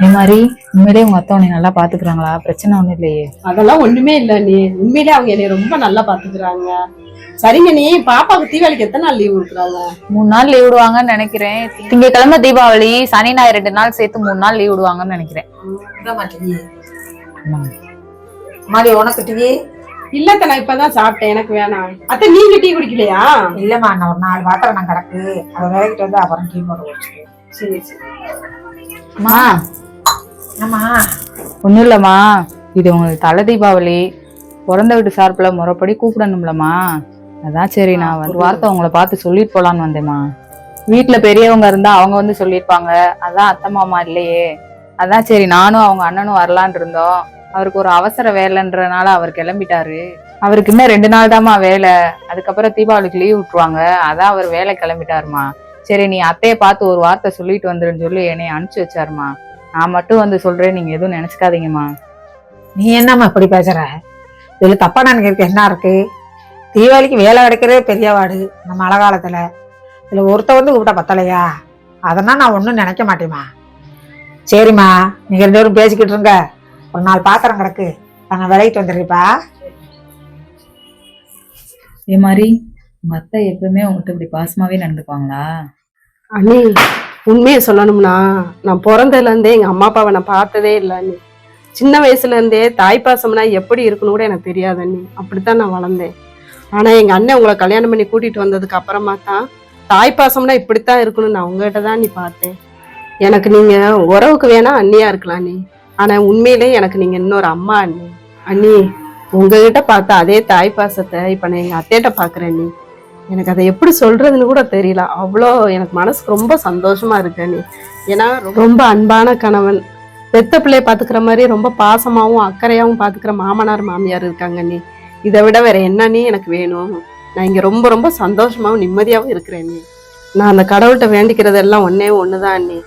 இந்த மாதிரி உண்மையிலேயே உங்க அத்தை உன்னை நல்லா பாத்துக்கிறாங்களா? பிரச்சனை ஒண்ணும் இல்லையே. அதெல்லாம் ஒண்ணுமே இல்ல நீ. உண்மையிலே அவங்க என்னை ரொம்ப நல்லா பாத்துக்கிறாங்க. சரிங்க நீ. பாப்பாவுக்கு தீபாவளிக்கு எத்தனை நாள் லீவ் கொடுக்குறாங்க? மூணு நாள் லீவ் விடுவாங்கன்னு நினைக்கிறேன். திங்கக்கிழமை தீபாவளி சனி ஞாயிறு ரெண்டு நாள் சேர்த்து மூணு நாள் லீவ் விடுவாங்கன்னு நினைக்கிறேன். மாடி உனக்கு டீ? இல்லத்த நான் இப்பதான் சாப்பிட்டேன். எனக்கு வேணாம். அத்தை நீங்க டீ குடிக்கலையா? இல்லம்மா நான் ஒரு நாலு பாத்திரம் நான் கிடக்கு அதை வேலைக்கிட்டு வந்து அப்புறம் டீ போட்டு சரி சரி. அம்மா ஆமா ஒண்ணும் இல்லம்மா இது உங்களுக்கு தலை தீபாவளி பிறந்த வீட்டு சார்பில் முறைப்படி கூப்பிடணும்லம்மா. அதான் சரி நான் ஒரு வார்த்தை உங்களை பார்த்து சொல்லிட்டு போலான்னு வந்தேம்மா. வீட்டுல பெரியவங்க இருந்தா அவங்க வந்து சொல்லியிருப்பாங்க. அதான் அத்தை மாமா இல்லையே. அதான் சரி நானும் அவங்க அண்ணனும் வரலான் இருந்தோம். அவருக்கு ஒரு அவசர வேலைன்றனால அவர் கிளம்பிட்டாரு. அவருக்கு இன்னும் ரெண்டு நாள் தாம்மா வேலை. அதுக்கப்புறம் தீபாவளிக்கு லீவ் விட்டுருவாங்க. அதான் அவர் வேலை கிளம்பிட்டாருமா சரி நீ அத்தையை பார்த்து ஒரு வார்த்தை சொல்லிட்டு வந்துருன்னு சொல்லி என்னை அனுப்பிச்சு வச்சாருமா நான் மட்டும் வந்து சொல்றேன் நீங்க எதுவும் நினைச்சுக்காதீங்கம்மா. நீ என்னம்மா இப்படி பேசுற? இதுல தப்பா நினைக்கிறதுக்கு என்ன இருக்கு? தீபாவளிக்கு வேலை கிடைக்கிறதே பெரிய வாடு இந்த மழை காலத்துல. இதுல ஒருத்த வந்து கூப்பிட்டா பத்தலையா? அதெல்லாம் நான் ஒன்றும் நினைக்க மாட்டேம்மா. சரிம்மா நீங்க ரெண்டு பேரும் பேசிக்கிட்டு இருங்க. ஒரு நாலு பாத்திரம் கிடக்கு. நான் விலைக்கு வந்துடுறீப்பா இதே மாதிரி மத்த எப்பவுமே உங்ககிட்ட இப்படி பாசமாவே நடந்துக்குவாங்களா? அண்ணி உண்மையை சொல்லணும்னா நான் பிறந்ததுலேருந்தே எங்கள் அம்மா அப்பாவை நான் பார்த்ததே இல்லை அண்ணி. சின்ன வயசுலேருந்தே தாய் பாசம்னா எப்படி இருக்குன்னு கூட எனக்கு தெரியாது அண்ணி. அப்படித்தான் நான் வளர்ந்தேன். ஆனால் எங்கள் அண்ணன் உங்களை கல்யாணம் பண்ணி கூட்டிகிட்டு வந்ததுக்கு அப்புறமா தான் தாய் பாசம்னா இப்படித்தான் இருக்கணும்னு நான் உங்ககிட்ட தான் நீ பார்த்தேன். எனக்கு நீங்கள் உறவுக்கு வேணா அண்ணியாக இருக்கலாம் நீ ஆனால் உண்மையிலே எனக்கு நீங்கள் இன்னொரு அம்மா அண்ணி. அண்ணி உங்ககிட்ட பார்த்த அதே தாய் பாசத்தை இப்போ நான் எங்கள் அத்தையிட்ட பார்க்குறேன் நீ எனக்கு அதை எப்படி சொல்றதுன்னு கூட தெரியல. அவ்வளோ எனக்கு மனசுக்கு ரொம்ப சந்தோஷமா இருக்கு நீ. ஏன்னா ரொம்ப அன்பான கணவன். பெத்த பிள்ளைய பாத்துக்கிற மாதிரி ரொம்ப பாசமாவும் அக்கறையாவும் பாத்துக்கிற மாமனார் மாமியார் இருக்காங்க நீ. இதை விட வேற என்ன நீ எனக்கு வேணும்? நான் இங்க ரொம்ப ரொம்ப சந்தோஷமாவும் நிம்மதியாவும் இருக்கிறேன் நீ. நான் அந்த கடவுள்கிட்ட வேண்டிக்கிறதெல்லாம் ஒன்றே ஒன்னே ஒண்ணுதான் நீ.